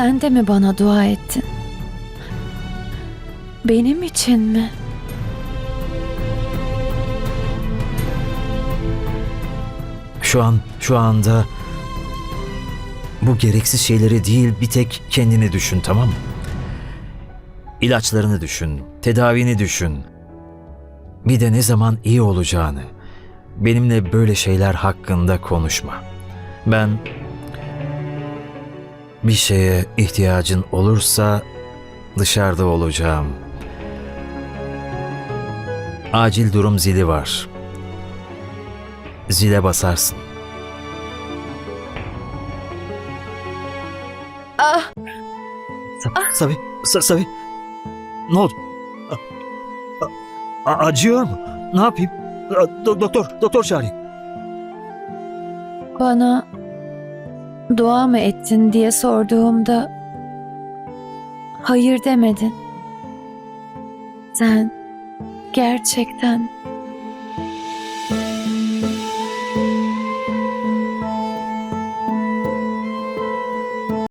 Sen de mi bana dua ettin? Benim için mi? Şu an, şu anda bu gereksiz şeyleri değil bir tek kendini düşün tamam mı? İlaçlarını düşün, tedavini düşün. Bir de ne zaman iyi olacağını. Benimle böyle şeyler hakkında konuşma. Ben bir şeye ihtiyacın olursa dışarıda olacağım. Acil durum zili var. Zile basarsın. Ah! Sa- Sabi, Sa- Sabi. Ne oldu? A- a- acıyor mu? Ne yapayım? A- do- doktor, doktor çağırayım. Bana dua mı ettin diye sorduğumda hayır demedin. Sen gerçekten